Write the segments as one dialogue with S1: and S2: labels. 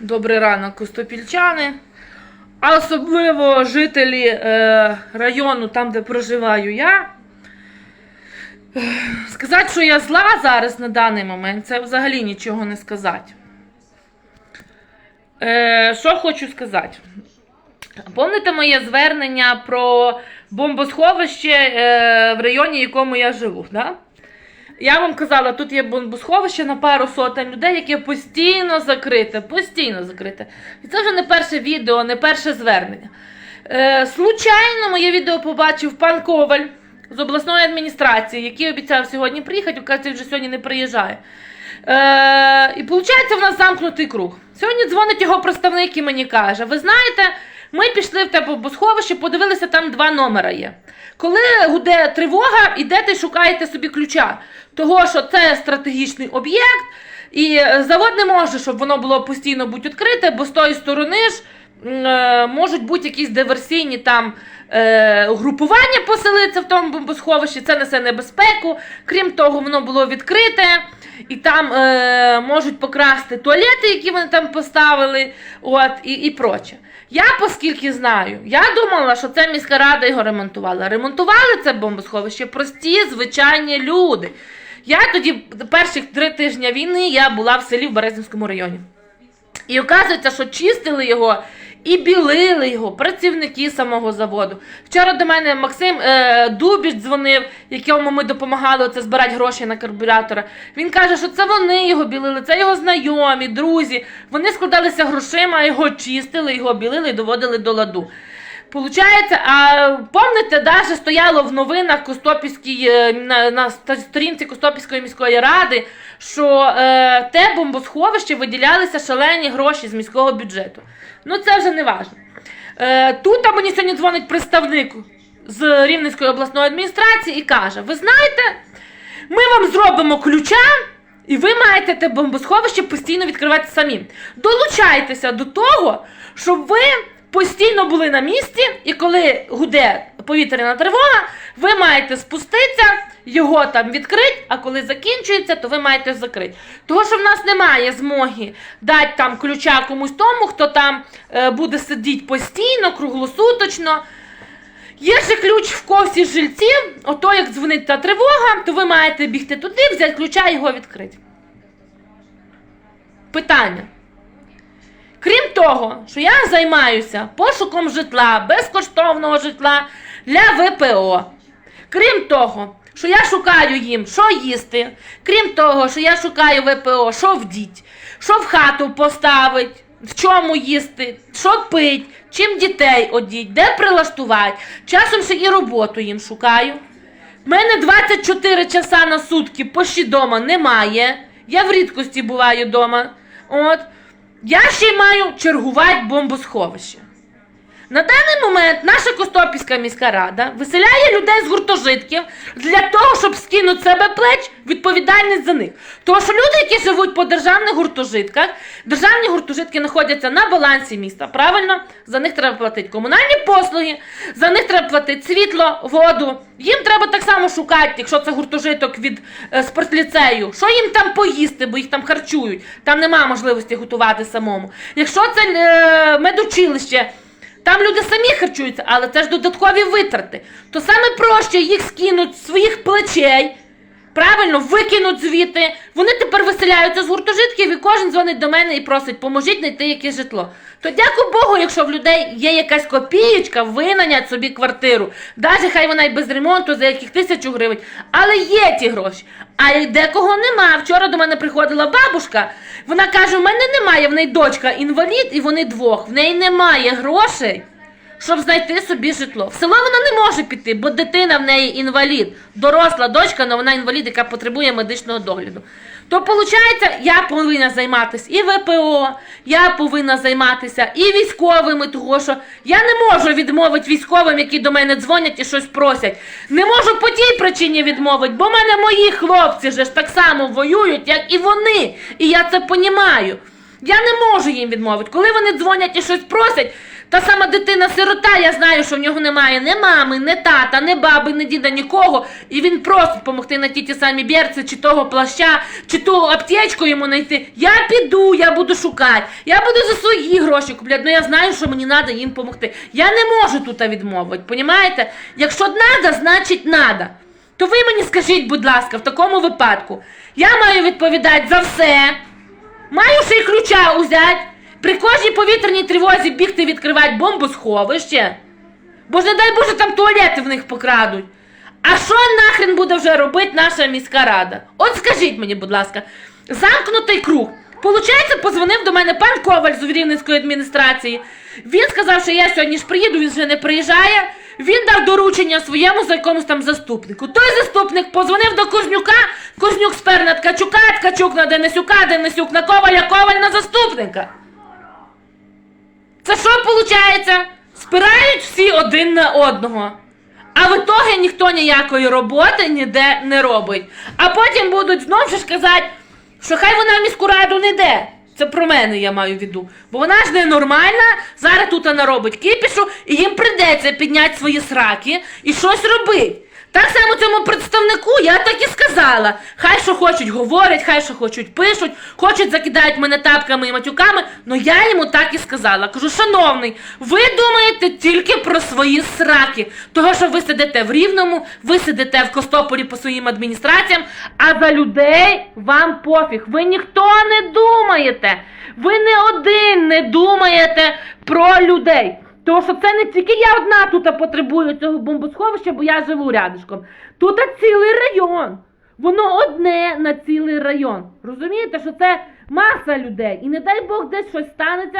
S1: Добрий ранок, костопільчани, а особливо жителі е, району, там, де проживаю я. Сказати, що я зла зараз на даний момент, це взагалі нічого не сказати. Е, що хочу сказати? Пам'ятаєте моє звернення про бомбосховище е, в районі, в якому я живу, да? Я вам казала, тут є бомбосховище на пару сотень людей, яке постійно закрите, постійно закрите. І це вже не перше відео, не перше звернення. Е, случайно моє відео побачив пан Коваль з обласної адміністрації, який обіцяв сьогодні приїхати, оказується, вже сьогодні не приїжджає. Е, і виходить, в нас замкнутий круг. Сьогодні дзвонить його представник і мені каже: ви знаєте, ми пішли в те бомбосховище, подивилися, там два номера є. Коли гуде тривога, ідете і шукаєте собі ключа, того що це стратегічний об'єкт, і е, завод не може, щоб воно було постійно бути відкрите, бо з тої сторони ж е, можуть бути якісь диверсійні там е, групування поселитися в тому бомбосховищі, це несе небезпеку. Крім того, воно було відкрите, і там е, можуть покрасти туалети, які вони там поставили, от, і, і проче. Я, оскільки знаю, я думала, що це міська рада його ремонтувала. Ремонтували це бомбосховище прості, звичайні люди. Я тоді, перших три тижні війни, я була в селі в Березинському районі. І оказується, що чистили його і білили його працівники самого заводу. Вчора до мене Максим е, Дубіч дзвонив, якому ми допомагали оце збирати гроші на карбюратора. Він каже, що це вони його білили, це його знайомі, друзі. Вони складалися грошима, його чистили, його білили і доводили до ладу. Получається, а помните, даже стояло в новинах Костопільській, е, на, на сторінці Костопільської міської ради, що е, те бомбосховище виділялися шалені гроші з міського бюджету. Ну це вже не важно. Е, тут а мені сьогодні дзвонить представник з Рівненської обласної адміністрації і каже: ви знаєте, ми вам зробимо ключа. І ви маєте те бомбосховище постійно відкривати самі. Долучайтеся до того, щоб ви постійно були на місці, і коли гуде повітряна тривога, ви маєте спуститися, його там відкрити, а коли закінчується, то ви маєте закрити. Того, що в нас немає змоги дати там ключа комусь тому, хто там е, буде сидіти постійно, круглосуточно. Є ще ключ в ковсі жильців, ото як дзвонить та тривога, то ви маєте бігти туди, взяти ключа і його відкрити. Питання. Крім того, що я займаюся пошуком житла, безкоштовного житла для ВПО. Крім того, що я шукаю їм, що їсти. Крім того, що я шукаю ВПО, що вдіть, що в хату поставить, в чому їсти, що пить, чим дітей одіть, де прилаштувати. Часом ще і роботу їм шукаю. У мене 24 часа на сутки пощі дома немає. Я в рідкості буваю вдома. От. Я ще маю чергувати бомбосховище. На даний момент наша Костопільська міська рада виселяє людей з гуртожитків для того, щоб скинути себе плеч відповідальність за них. Тому що люди, які живуть по державних гуртожитках, державні гуртожитки знаходяться на балансі міста. Правильно, за них треба платити комунальні послуги, за них треба платити світло, воду. Їм треба так само шукати, якщо це гуртожиток від е, спортліцею, що їм там поїсти, бо їх там харчують. Там немає можливості готувати самому. Якщо це е, медучилище. Там люди самі харчуються, але це ж додаткові витрати. То саме проще їх скинуть з своїх плечей, правильно, викинуть звідти. Вони тепер виселяються з гуртожитків і кожен дзвонить до мене і просить, поможіть знайти якесь житло. То дякую Богу, якщо в людей є якась копієчка, винанять собі квартиру. Навіть хай вона й без ремонту за яких тисячу гривень. Але є ті гроші. А декого нема. Вчора до мене приходила бабушка. Вона каже: у мене немає, в неї дочка інвалід, і вони двох. В неї немає грошей, щоб знайти собі житло. В село вона не може піти, бо дитина в неї інвалід. Доросла дочка, але вона інвалід, яка потребує медичного догляду. То виходить, я повинна займатися і ВПО, я повинна займатися і військовими, того що я не можу відмовити військовим, які до мене дзвонять і щось просять. Не можу по тій причині відмовити, бо в мене мої хлопці же ж так само воюють, як і вони. І я це понімаю. Я не можу їм відмовити. Коли вони дзвонять і щось просять, Та сама дитина-сирота, я знаю, що в нього немає ні мами, ні тата, ні баби, ні діда, нікого. І він просить допомогти на ті ті самі берці, чи того плаща, чи ту аптечку йому знайти. Я піду, я буду шукати. Я буду за свої гроші купляти. Ну я знаю, що мені треба їм допомогти. Я не можу тут відмовити, понімаєте? Якщо треба, значить треба. То ви мені скажіть, будь ласка, в такому випадку, я маю відповідати за все. Маю ще й ключа узять. При кожній повітряній тривозі бігти відкривати бомбосховище. Бо ж не дай Боже, там туалети в них покрадуть. А що нахрен буде вже робити наша міська рада? От скажіть мені, будь ласка, замкнутий круг. Получається, позвонив до мене пан Коваль з Рівненської адміністрації. Він сказав, що я сьогодні ж приїду, він вже не приїжджає. Він дав доручення своєму за якомусь там заступнику. Той заступник позвонив до Кузнюка, Кузнюк спер на Ткачука, Ткачук на Денисюка, Денисюк на Коваля, Коваль на заступника. Це що виходить? Спирають всі один на одного. А в ітогі ніхто ніякої роботи ніде не робить. А потім будуть знов же ж казати, що хай вона в міську раду не йде. Це про мене я маю в виду. Бо вона ж ненормальна, зараз тут вона робить кипішу, і їм прийдеться підняти свої сраки і щось робити. Так само цьому представнику я так і сказала. Хай що хочуть говорять, хай що хочуть пишуть, хочуть закидають мене тапками і матюками, але я йому так і сказала. Кажу, шановний, ви думаєте тільки про свої сраки. Того, що ви сидите в Рівному, ви сидите в Костополі по своїм адміністраціям, а за людей вам пофіг. Ви ніхто не думаєте. Ви не один не думаєте про людей. Тому що це не тільки я одна тут потребую цього бомбосховища, бо я живу рядышком. Тут цілий район. Воно одне на цілий район. Розумієте, що це маса людей. І не дай Бог десь щось станеться.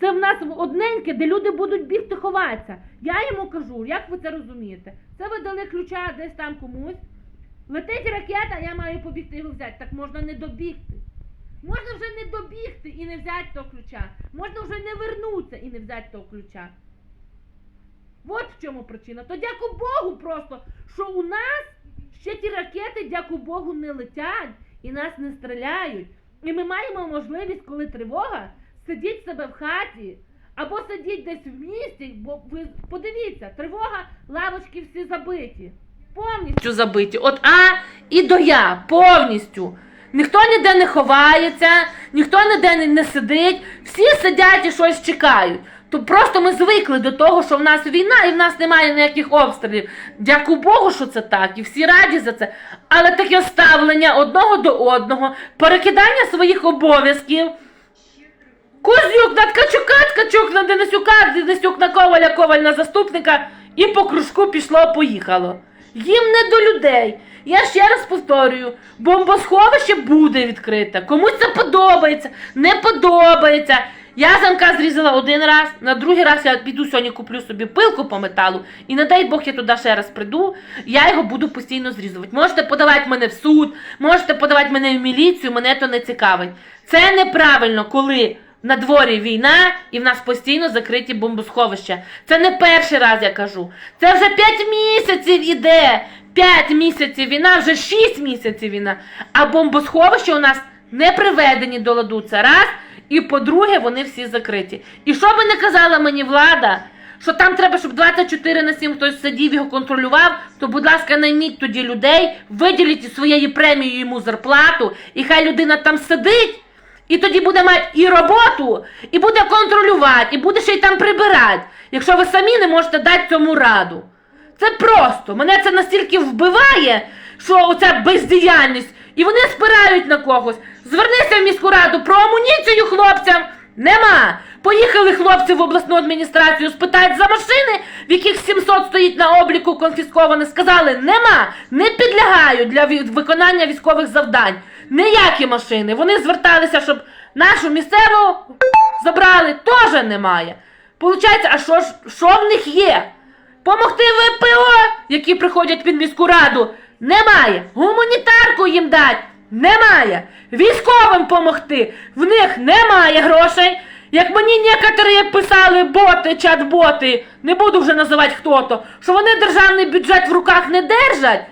S1: Це в нас одненьке, де люди будуть бігти ховатися. Я йому кажу, як ви це розумієте? Це ви дали ключа десь там комусь. Летить ракета, я маю побігти його взяти. Так можна не добігти. Можна вже не добігти і не взяти того ключа. Можна вже не вернутися і не взяти того ключа. От в чому причина. То дяку Богу просто, що у нас ще ті ракети, дяку Богу, не летять і нас не стріляють. І ми маємо можливість, коли тривога, сидіть себе в хаті або сидіть десь в місті, бо ви подивіться, тривога, лавочки всі забиті. Повністю забиті. От А і до Я. Повністю. Ніхто ніде не ховається, ніхто ніде не, сидить, всі сидять і щось чекають. То просто ми звикли до того, що в нас війна і в нас немає ніяких обстрілів. Дякую Богу, що це так, і всі раді за це. Але таке ставлення одного до одного, перекидання своїх обов'язків. Козюк на Ткачука, Ткачук на Денисюка, Денисюк на Коваля, Коваль на заступника, і по кружку пішло-поїхало. Їм не до людей. Я ще раз повторюю, бомбосховище буде відкрите. Комусь це подобається, не подобається. Я замка зрізала один раз, на другий раз я піду сьогодні куплю собі пилку по металу, і не дай Бог я туди ще раз прийду, я його буду постійно зрізувати. Можете подавати мене в суд, можете подавати мене в міліцію, мене то не цікавить. Це неправильно, коли на дворі війна і в нас постійно закриті бомбосховища. Це не перший раз я кажу. Це вже 5 місяців іде. 5 місяців війна, вже 6 місяців війна. А бомбосховища у нас не приведені до ладу. Це раз. І по-друге, вони всі закриті. І що би не казала мені влада, що там треба, щоб 24 на 7 хтось сидів його контролював, то, будь ласка, найміть тоді людей, виділіть із своєї премії йому зарплату, і хай людина там сидить. І тоді буде мати і роботу, і буде контролювати, і буде ще й там прибирати, якщо ви самі не можете дати цьому раду. Це просто. Мене це настільки вбиває, що оця бездіяльність, і вони спирають на когось. Звернися в міську раду про амуніцію хлопцям. Нема. Поїхали хлопці в обласну адміністрацію, спитають за машини, в яких 700 стоїть на обліку конфісковане. Сказали, нема, не підлягають для виконання військових завдань. Ніякі машини. Вони зверталися, щоб нашу місцеву забрали, теж немає. Получається, а що що в них є? Помогти ВПО, які приходять під міську раду, немає. Гуманітарку їм дать, немає. Військовим помогти, в них немає грошей. Як мені некоторі писали боти, чат-боти, не буду вже називати хто то, що вони державний бюджет в руках не держать.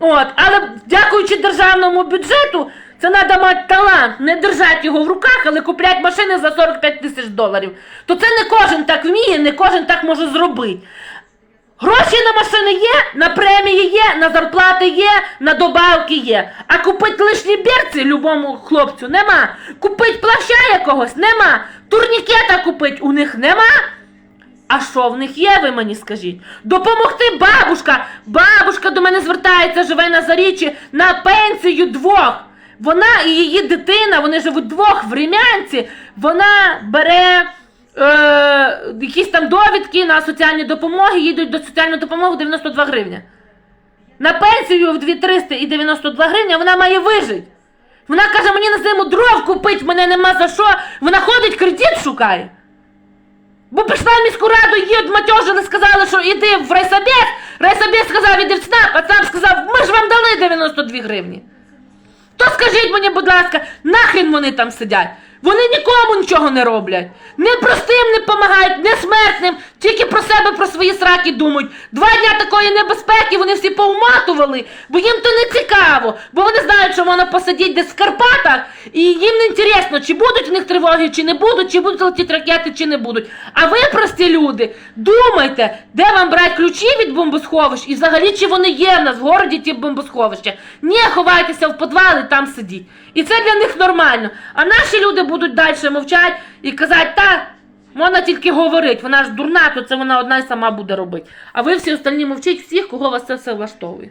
S1: От, але дякуючи державному бюджету, Це треба мати талант, не держати його в руках, але купляти машини за 45 тисяч доларів. То це не кожен так вміє, не кожен так може зробити. Гроші на машини є, на премії є, на зарплати є, на добавки є. А купити лишні берці любому хлопцю нема. Купити плаща якогось нема. Турнікета купити у них нема. А що в них є, ви мені скажіть? Допомогти бабушка. Бабушка до мене звертається, живе на заріччі на пенсію двох. Вона і її дитина, вони живуть двох в Рем'янці. Вона бере е, якісь там довідки на соціальні допомоги, їдуть до соціальної допомоги 92 гривня. На пенсію в 2300 і 92 гривня вона має вижити. Вона каже, мені на зиму дров купить, мене нема за що. Вона ходить, кредит шукає. Бо пішла в міську раду, її одматьожили, сказали, що іди в райсобєс. Райсобєс сказав, іди в ЦНАП, а ЦНАП сказав, ми ж вам дали 92 гривні. То скажіть мені, будь ласка, нахрен вони там сидять? Вони нікому нічого не роблять. Не простим не допомагають, не смертним, тільки про себе, про свої сраки думають. Два дня такої небезпеки вони всі поуматували, бо їм то не цікаво, бо вони знають, що можна посидіти десь в Карпатах, і їм не інтересно, чи будуть в них тривоги, чи не будуть, чи будуть летіти ракети, чи не будуть. А ви, прості люди, думайте, де вам брати ключі від бомбосховищ, і взагалі чи вони є в нас в городі ті бомбосховища. Ні, ховайтеся в підвал і там сидіть. І це для них нормально. А наші люди будуть далі мовчати і казати, та можна тільки говорить, вона ж дурна, то це вона одна й сама буде робити. А ви всі остальні мовчіть всіх, кого вас це все влаштовує.